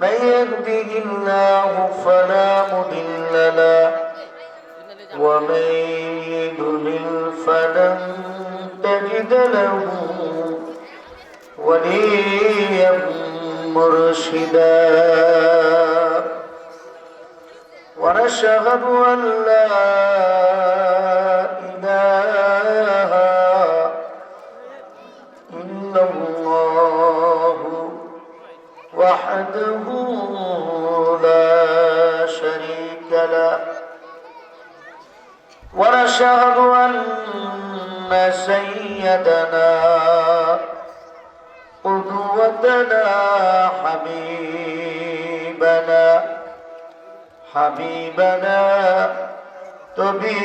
من يهده الله فلا مضل له ومن يضلل فلن تجد له وليا مرشدا. ونشهد أن لا إله وحده لا شريك له. ونشهد أن سيدنا قدوتنا حبيبنا حبيبنا طبيبنا.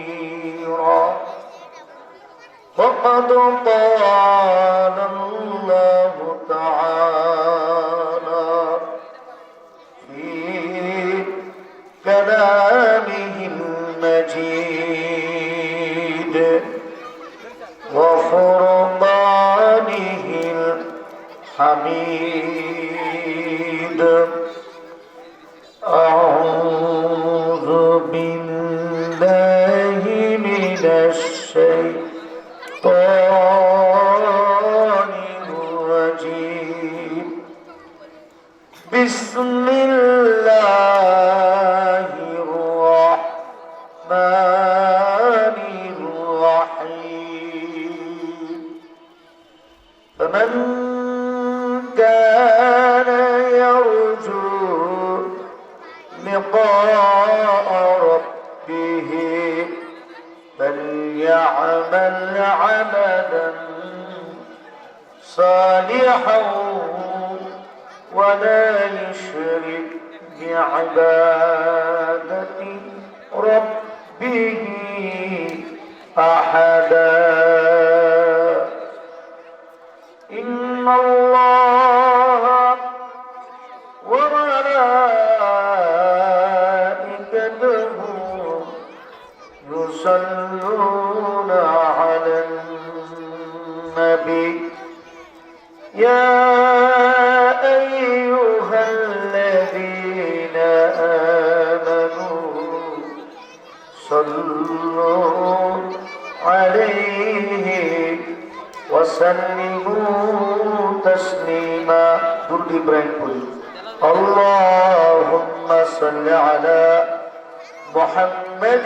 وقد قال الله فمن كان يرجو لقاء ربه فليعمل عملا صالحا ولا يشرك بعبادة ربه أحدا. النبي يا أيها الذين آمنوا صلوا عليه وسلموا تسليما. درد إبراهيم اللهم صل على محمد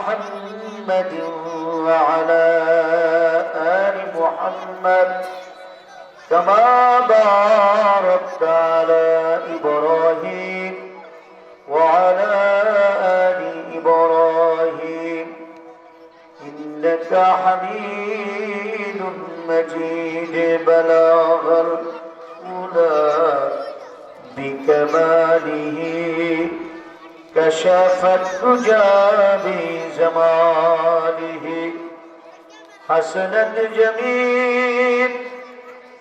محمد وعلى آل محمد كما باركت على إبراهيم وعلى آل إبراهيم. إنك حميد مجيد بلاغ الأولى بكماله كشف الدجى بزمانه حسن الجميل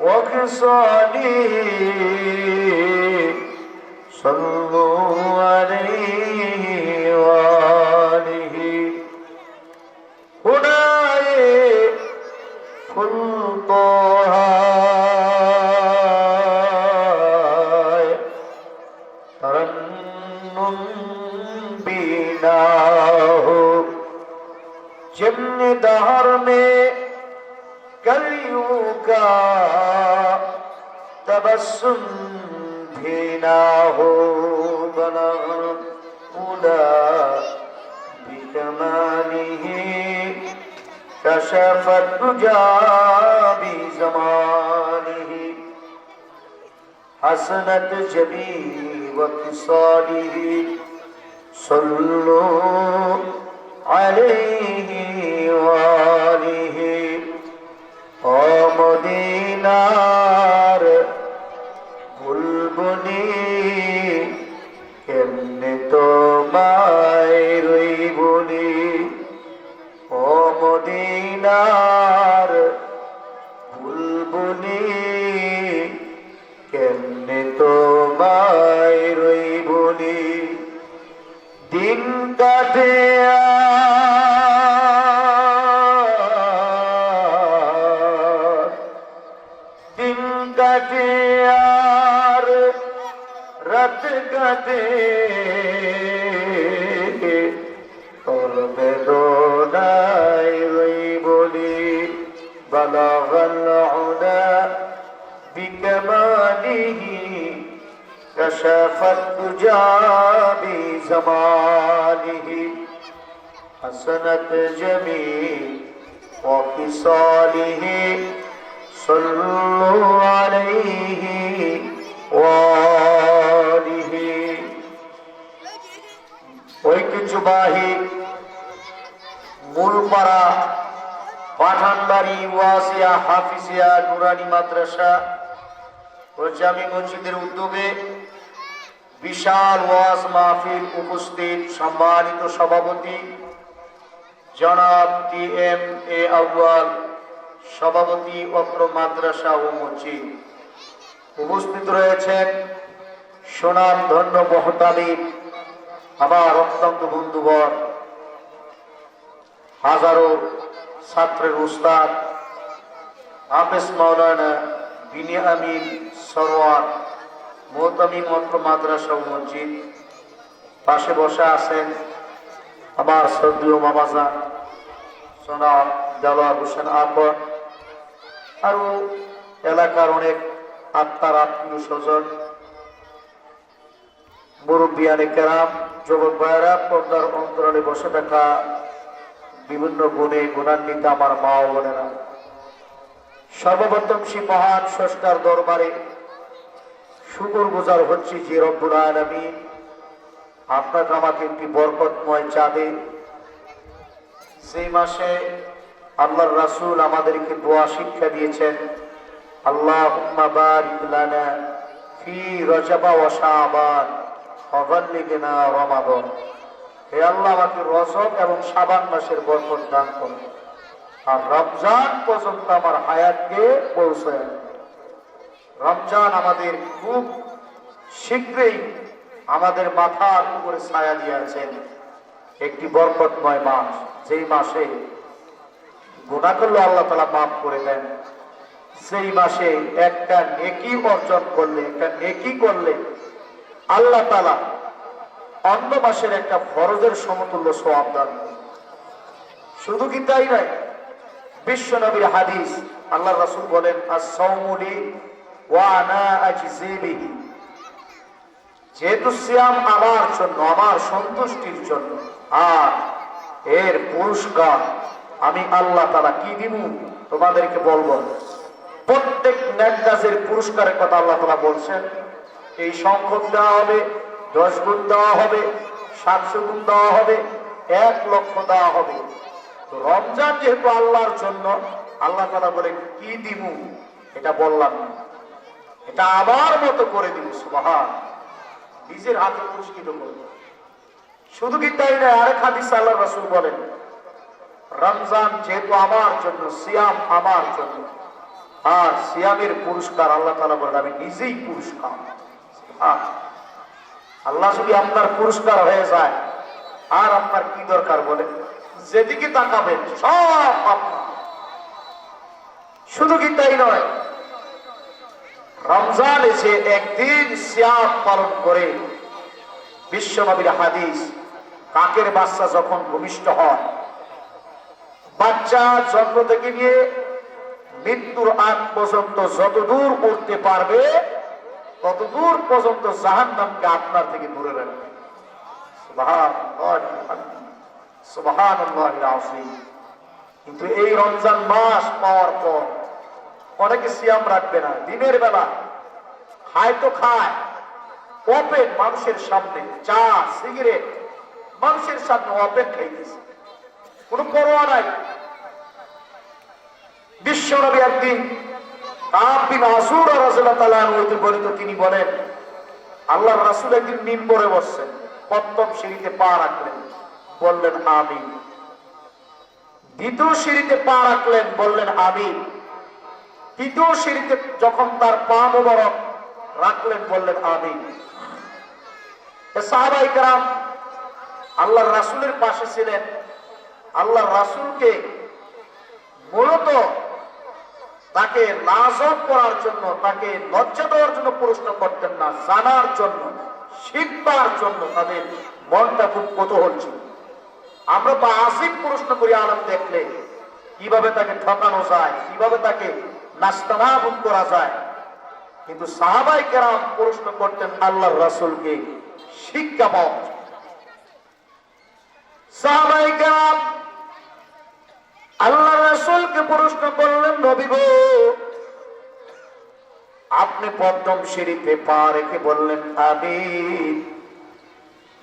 وخصاله صلوا عليه दहर में कलियों का तबस्सुम भी ना हो बना उदा بكماله كشف الدجى بزمانه حسنت جميع وخصاله صلوا عليه وآله অমদিনার বুলবুলি কেমনে তোমায় রই বলি অমদিনার বুলবুলি কেমনে তোমায় রই বলি দিন কাটে আর, بكماله كشف الدجى بزمانه حسنت جميع وخصاله صلوا عليه وآله ঐতিহ্যবাহী মূলপাড়া পাঠানবাড়ি ওয়াসিয়া হাফিজিয়া নুরানি মাদ্রাসা ও জামি মসজিদের উদ্যোগে। বিশাল ওয়াজ মাহফিল উপস্থিত সম্মানিত সভাপতি জনাব টি এম এ আউয়াল, সভাপতি অত্র মাদ্রাসা ও মসজিদ। উপস্থিত রয়েছেন সোনাম ধন্য মহতালিম, আমার অত্যন্ত বন্ধুবর হাজারো ছাত্রের উস্তাদ, হাফেজ বিনিয়ামিন সরোয়ার মোহতামিম অত্র মাদ্রাসা ও মসজিদ। পাশে বসে আছেন আমার সর্দীয় মামাজা সোনা দেওয়ার হোসেন আকর আরও এলাকার অনেক আত্মার আত্মীয় স্বজন। মুরব্বিয়ানে কেরাম, যুবক ভাইয়েরা, পর্দার অন্তরালে বসে থাকা বিভিন্ন গুণে গুণান্বিত আমার মা বোনেরা। সর্বপ্রথম সে মহান স্রষ্টার দরবারে শুকুর গুজার হচ্ছে যে রব্বুল আলমী আপনাকে আমাকে একটি বরকতময় চাঁদে সেই মাসে আল্লাহর রাসূল আমাদেরকে দোয়া শিক্ষা দিয়েছেন আল্লাহ রজবা আল্লাহ, আমাকে রজব এবং সাবান মাসের বরকত দান করুন। আর রমজান পর্যন্ত আমার হায়াতকে পৌঁছায় রমজান আমাদের খুব শীঘ্রই আমাদের মাথার উপরে ছায়া দিয়েছেন একটি বরকতময় মাস, যেই মাসে গুণা করলে আল্লাহ তালা মাফ করে দেন। সেই মাসে একটা নেকি অর্জন করলে, একটা নেকি করলে আল্লাহ তালা অন্য মাসের একটা ফরজের সমতুল্য সোয়াব দান শুধু কি তাই নয় বিশ্ব নবীর হাদিস। আল্লাহ রাসুল বলেন যেহেতু সিয়াম আমার জন্য, আমার সন্তুষ্টির জন্য, আর এর পুরস্কার আমি আল্লাহ তালা কি দিব তোমাদেরকে বলব প্রত্যেক নেকদাসের পুরস্কারের কথা আল্লাহ তালা বলছেন। এই সংখ্যক দেওয়া হবে, দশ গুণ দেওয়া হবে, সাতশো গুণ দেওয়া হবে, এক লক্ষ দেওয়া হবে। তো রমজান যেহেতু আল্লাহর জন্য, আল্লাহ তালা বলে, কি দিব এটা বললাম না। এটা আবার মতো করে দিব সুবাহান। নিজের হাতে পুরস্কৃত করবে শুধু কি তাই নয়, আরেক হাদিস আল্লাহ রসুল বলেন, রমজান যেহেতু আমার জন্য, সিয়াম আমার জন্য, আর সিয়ামের পুরস্কার আল্লাহ তালা বলেন, আমি নিজেই পুরস্কার। আল্লাহ যদি আপনার পুরস্কার হয়ে যায়, আর আপনার কি দরকার বলে যেদিকে তাকাবেন সব আপনার শুধু কি তাই নয়, রমজান এসে একদিন সিয়াম পালন করে বিশ্বনবীর হাদিস, কাকের বাচ্চা যখন ভূমিষ্ঠ হয়, বাচ্চা জন্ম থেকে নিয়ে মৃত্যুর আগ পর্যন্ত যতদূর উঠতে পারবে, ততদূর পর্যন্ত জাহান নামকে আপনার থেকে দূরে রাখবে। কিন্তু এই রমজান মাস পাওয়ার পর অনেকে সিয়াম রাখবে না। দিনের বেলা খায় তো খায় ওপেন মানুষের সামনে চা, সিগারেট, মানুষের সামনে ওপেন খাইতেছে। কোনো পরোয়া নাই। বিশ্বনবী একদিন তিনি বলেন আল্লাহ রাসুল একদিন নিম করে বসছেন, প্রথম সিঁড়িতে পা রাখলেন। বললেন আমি দ্বিতীয় সিঁড়িতে পা রাখলেন, বললেন আমি তৃতীয় সিঁড়িতে যখন তার পা মোবারক রাখলেন, বললেন আমি সাহাবাই কারাম আল্লাহ রাসুলের পাশে ছিলেন। আল্লাহ রাসুলকে মূলত তাকে লাজব করার জন্য, তাকে লজ্জা দেওয়ার জন্য প্রশ্ন করতেন না, জানার জন্য, শিখবার জন্য তাদের মনটা খুব কৌতূহল ছিল। আমরা তো আসিক প্রশ্ন করি, আলম দেখলে। কীভাবে তাকে ঠকানো যায়, কীভাবে তাকে নাস্তানাবুদ করা যায়। কিন্তু সাহাবাই কেরাম প্রশ্ন করতেন আল্লাহ রাসুলকে, শিক্ষা পাওয়া সাহাবাই কেরাম আল্লাহ রাসুলকে প্রশ্ন করলেন, নবী গো, আপনি প্রথম সিঁড়িতে পা রেখে বললেন আমি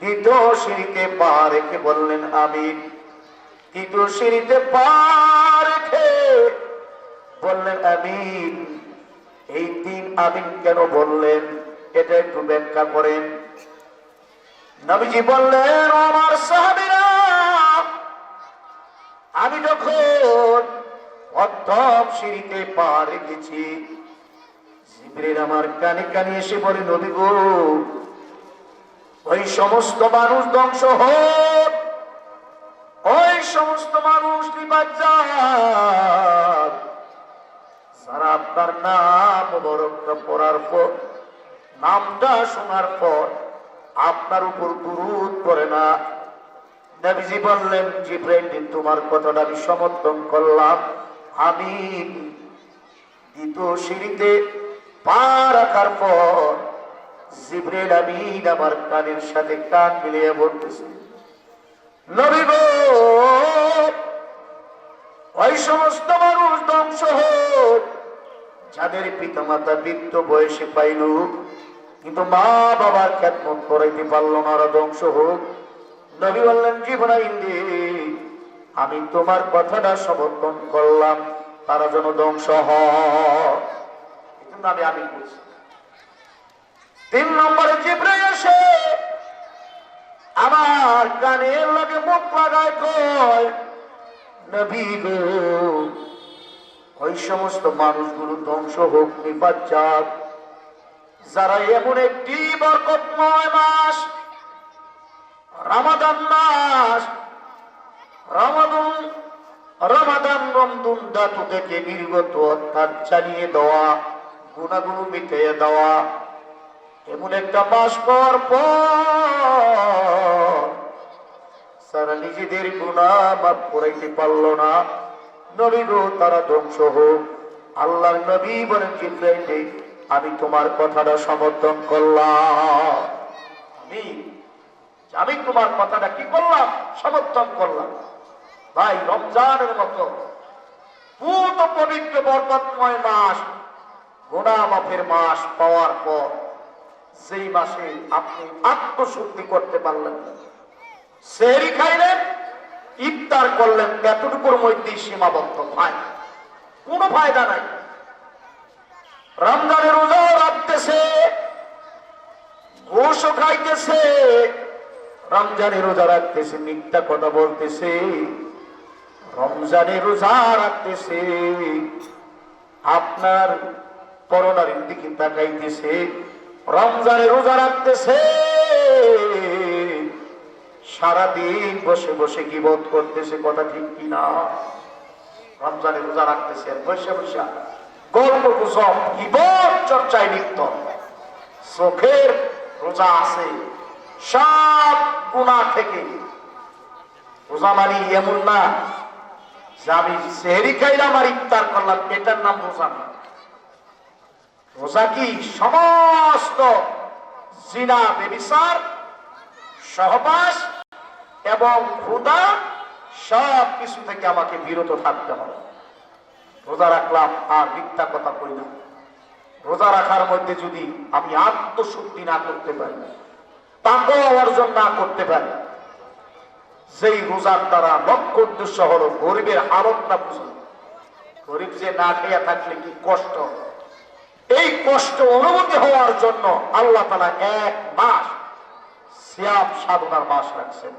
দ্বিতীয় সিঁড়িতে পা রেখে বললেন আমি তৃতীয় সিঁড়িতে পা রেখে বললেন আমিন এই তিন আমিন কেন বললেন? এটা একটু ব্যাখ্যা করেন। নবীজি বললেন আমার সাহাবীরা, আমি যখন প্রথম সিঁড়িতে পা রেখেছি আমার কানে কানে এসে বলে, নবী গো ওই সমস্ত মানুষ ধ্বংস হোক। ওই সমস্ত মানুষ নিবাদ যাক যারা আপনার নাম বরকটা পড়ার পর, নামটা শোনার পর আপনার উপর দুরুদ করে না। নবীজি বললেন, জিব্রাইল, তোমার কথাটা আমি সমর্থন করলাম। আমি দ্বিতীয় সিঁড়িতে পা রাখার পর জিব্রাইল আমিন আমার কানের সাথে কান মিলিয়ে বলতেছে, নবী ওই সমস্ত মানুষ ধ্বংস হোক। যাদের পিতামাতা বৃদ্ধ বয়সে পাইল, কিন্তু মা বাবার খ্যাতমত করাইতে পারল না, ওরা ধ্বংস হোক। নবী বললেন জীবনাইন্দি আমি তোমার কথাটা সমর্থন করলাম, তারা যেন ধ্বংস হয়। আমি আমি বলছি। তিন নম্বরে জিব্রাইল এসে আমার কানের লাগে মুখ লাগায় কয় গো, ওই সমস্ত মানুষগুলো ধ্বংস হোক, নিপাত যাক। যারা এমন একটি বরকতময় মাস, রামাদান মাস, রামাদুন, রামাদান রমদুন ধাতু থেকে নির্গত অর্থাৎ চালিয়ে দেওয়া গুণাগুলো মিটিয়ে দেওয়া এমন একটা মাস পর তারা নিজেদের গুণা মাফ করাইতে পারল না। নবী গো, তারা ধ্বংস হোক। আল্লাহর নবী বলেন জিব্রাইলে আমি তোমার কথাটা সমর্থন করলাম। আমি আমি তোমার কথাটা কি করলাম? সমর্থন করলাম। ভাই, রমজানের মতো পুত পবিত্র বরকতময় মাস গোনা মাফের মাস পাওয়ার পর সেই মাসে আপনি আত্মশুদ্ধি করতে পারলেন না। খাইলেন, ইফতার করলেন, এতটুকুর মধ্যেই সীমাবদ্ধ ভাই, কোনো ফায়দা নাই রমজানের রোজাও রাখতেছে, ঘুষও খাইতেছে, রমজানের রোজা রাখতেছে, মিথ্যা কথা বলতেছে, রমজানের রোজা রাখতেছে, আপনার করোনার দিকে তাকাইতেছে রমজানে রোজা রাখতেছে। সারাদিন বসে বসে গিবত করতেছে, কথা ঠিক কিনা? রমজানে রোজা রাখতেছে বসে বসে গল্প গুজব, গিবত চর্চায় লিপ্ত। চোখের রোজা আছে। সব গুণা থেকে রোজা মানি এমন না যে আমি সেহরি খাইলাম আর ইফতার করলাম, এটার নাম রোজা না। রোজা কি সমস্ত জিনা বেবিসার, সহবাস এবং ক্ষুদা সব কিছু থেকে আমাকে বিরত থাকতে হবে। রোজা রাখলাম, আর মিথ্যা কথা কই না। রোজা রাখার মধ্যে যদি আমি আত্মশুদ্ধি না করতে পারি তাকে অর্জন না করতে পারি সেই রোজার দ্বারা লক্ষ্য উদ্দেশ্য হলো গরিবের হালতটা বুঝুন গরিব যে না খেয়ে থাকলে কি কষ্ট? এই কষ্ট অনুভূতি হওয়ার জন্য আল্লাহ তালা এক মাস সিয়াম সাধনার মাস রাখছেন।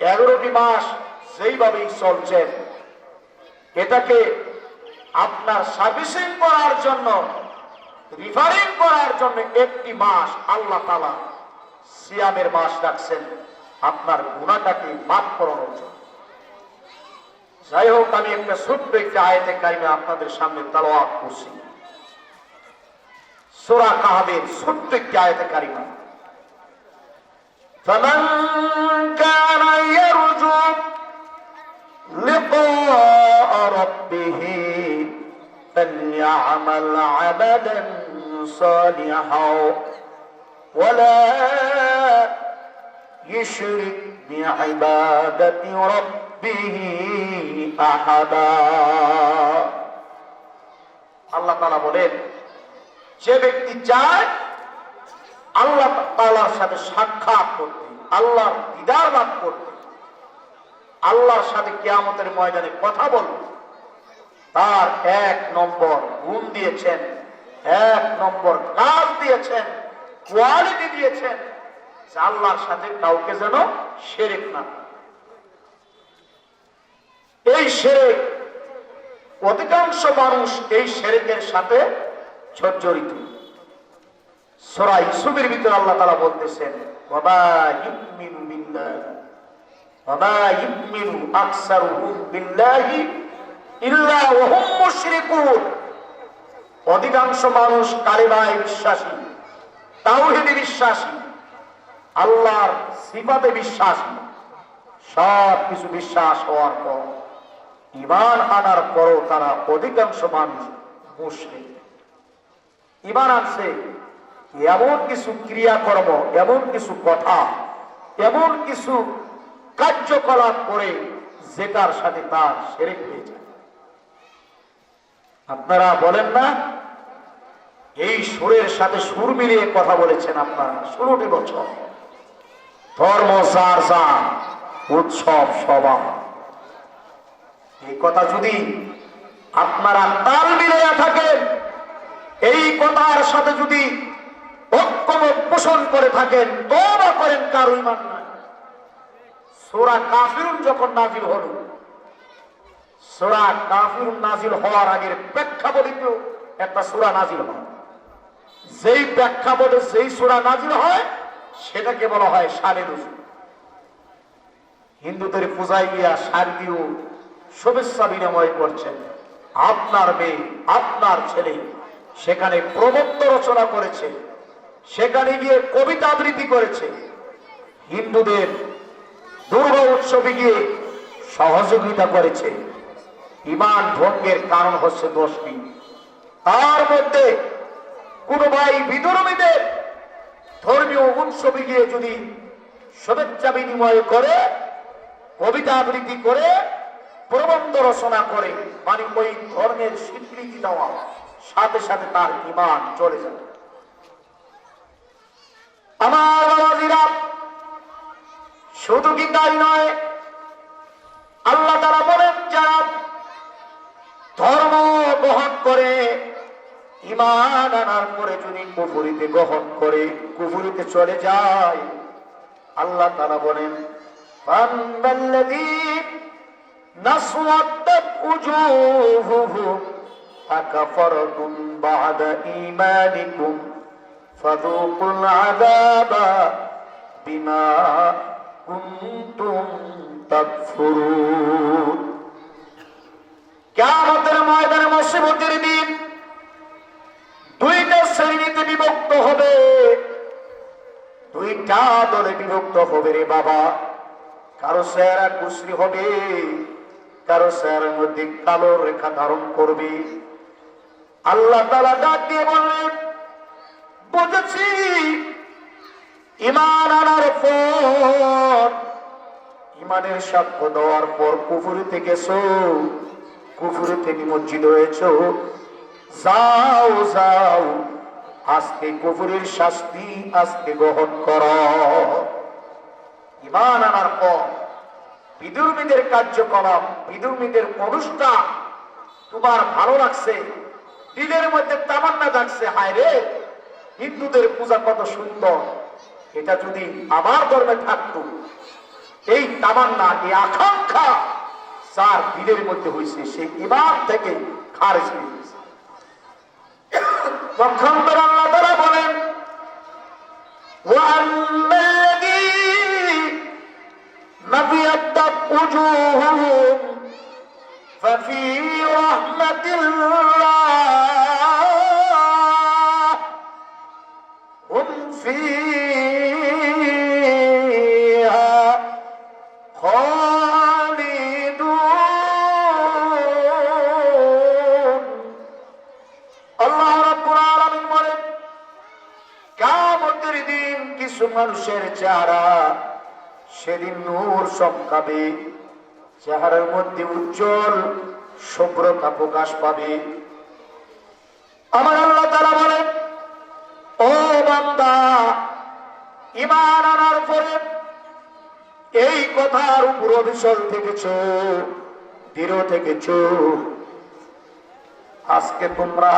এগারোটি মাস যেইভাবেই চলছেন, এটাকে আপনার সার্ভিসিং করার জন্য, রিফারিং করার জন্য একটি মাস আল্লাহ তালা সিয়ামের মাস রাখছেন। আপনার গুণাটাকে মাফ করানোর জন্য। যাই হোক, আমি একটা ছোট্ট একটি আয়তে কারিমে আপনাদের সামনে তালোয়াত করছি। সোরা কাহাবের ছোট্ট একটি আয়তে কারিমা فمن كان يرجو لقاء ربه فليعمل عملا صالحا ولا يشرك بعبادة ربه أحدا আল্লাহ তালা বলেন যে ব্যক্তি চায়, আল্লাহ তালার সাথে সাক্ষাৎ করতে, আল্লাহর দিদার লাভ করতে, আল্লাহর সাথে কিয়ামতের ময়দানে কথা বলবে, তার এক নম্বর গুণ দিয়েছেন, এক নম্বর কাজ দিয়েছেন, কোয়ালিটি দিয়েছেন আল্লাহর সাথে কাউকে যেন সেরেক না এই সেরেক অধিকাংশ মানুষ এই সেরেকের সাথে জর্জরিত সোরা ইসুফের ভিতরে আল্লাহ বলতেছেন অধিকাংশ মানুষ কালিমায় বিশ্বাসী, তাওহীদে বিশ্বাসী, আল্লাহর সিফাতে বিশ্বাসী। সব কিছু বিশ্বাস হওয়ার পর ইমান আনার পরও তারা অধিকাংশ মানুষ মুশরিক। ইমান আনছে, এমন কিছু ক্রিয়াকর্ম, এমন কিছু কথা, এমন কিছু কার্যকলাপ করে যেটার সাথে তার সেরে হয়ে যায়। আপনারা বলেন না, এই সুরের সাথে সুর মিলিয়ে কথা বলেছেন আপনারা, ষোলোটি বছর। ধর্ম সার উৎসব, সভা। এই কথা যদি আপনারা তাল মিলিয়ে থাকেন এই কথার সাথে যদি ঐক্যমত পোষণ করে থাকেন তোবা করেন কারও ইমান নাই। সোরা কাফিরুন যখন নাজিল হল, সোরা কাফিরুন নাজিল হওয়ার আগের প্রেক্ষাপটিত একটা সোরা নাজিল হয়। যেই প্রেক্ষাপটে যেই সোরা নাজিল হয়, সেটাকে বলা হয় সারে রসুল হিন্দুদের পূজায় গিয়া শারদীয় শুভেচ্ছা বিনিময় করছেন। আপনার মেয়ে, আপনার ছেলে সেখানে প্রবন্ধ রচনা করেছে। সেখানে গিয়ে কবিতা আবৃত্তি করেছে। হিন্দুদের দুর্গা উৎসবে গিয়ে সহযোগিতা করেছে। ইমান ভঙ্গের কারণ হচ্ছে দোষটি। তার মধ্যে কোন ভাই বিধর্মীদের ধর্মীয় উৎসবে গিয়ে যদি শুভেচ্ছা বিনিময় করে, কবিতা আবৃত্তি করে, প্রবন্ধ রচনা করে মানে ওই ধর্মের স্বীকৃতি দেওয়া। সাথে সাথে তার ইমান চলে যাবে। আমার শুধু কি তাই নয়, আল্লাহ তারা বলেন, যারা ধর্ম গ্রহণ করে ইমান আনার পরে যদি কুফুরিতে গ্রহণ করে, কুফুরিতে চলে যায়, আল্লাহ তারা বলেন ফান্দাল্লাযী নাসওয়াদ্দাত উজুহুহুম أكفرتم بعد إيمانكم فذوقوا العذاب بما كنتم تكفرون কেমতের ময়দানে মুসিবতের দিন দুইটা শ্রেণীতে বিভক্ত হবে দুইটা দলে বিভক্ত হবে রে বাবা কারো চেহারা কুশ্রী হবে কারো চেহারার মধ্যে কালো রেখা ধারণ করবে আল্লাহ তালা ডাক দিয়ে বললেন, বুঝেছি ইমান আনার পর ইমানের সাক্ষ্য দেওয়ার পর কুফুরি থেকে কুফুরি থেকে মসজিদ হয়েছ যাও যাও, আজকে কুফুরির শাস্তি, আজকে গ্রহণ কর। ইমান আনার পর বিদুর্মীদের কার্যকলাপ বিদুর্মীদের অনুষ্ঠান তোমার ভালো লাগছে দিলের মধ্যে তামান্না জাগছে হায় রে হিন্দুদের পূজা কত সুন্দর এটা যদি আমার ধর্মে থাকতো এই তামান্না এই আকাঙ্ক্ষা যার দিলের মধ্যে হয়েছে সেই ইমান থেকে খারেজ হয়ে গেছে পক্ষান্তর আল্লাহ তারা বলেন وَالَّذِي نَبِيَضَّتْ وُجُوهُهُمْ فَفِي رَحْمَةِ اللَّهِ নূর চমকাবে চেহারার মধ্যে উজ্জ্বল শুভ্রতা প্রকাশ পাবে। আমার আল্লাহ তারা বলেন, ও বান্দা ইমান আনার পরে এই কথার উপর অবিচল থেকেছ, দৃঢ় থেকেছ। আজকে তোমরা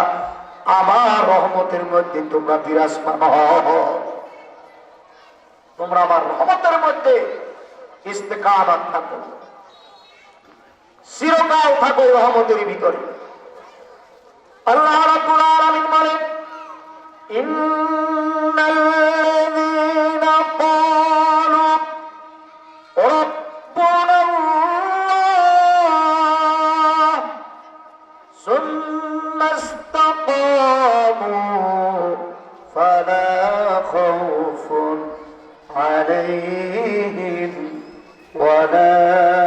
আমার রহমতের মধ্যে তোমরা বিরাজমান হও। তোমরা আমার রহমতের মধ্যে ইস্তেকাবাত থাকো। চিরকাল থাকো রহমতের ভিতরে। আল্লাহ রাব্বুল আলামিন বলেন, ইন্নাল্লাযীনা ক্বালু রাব্বুনা সুম্মা ইসতাকামু ফালা খাউফুন আলাইহিম.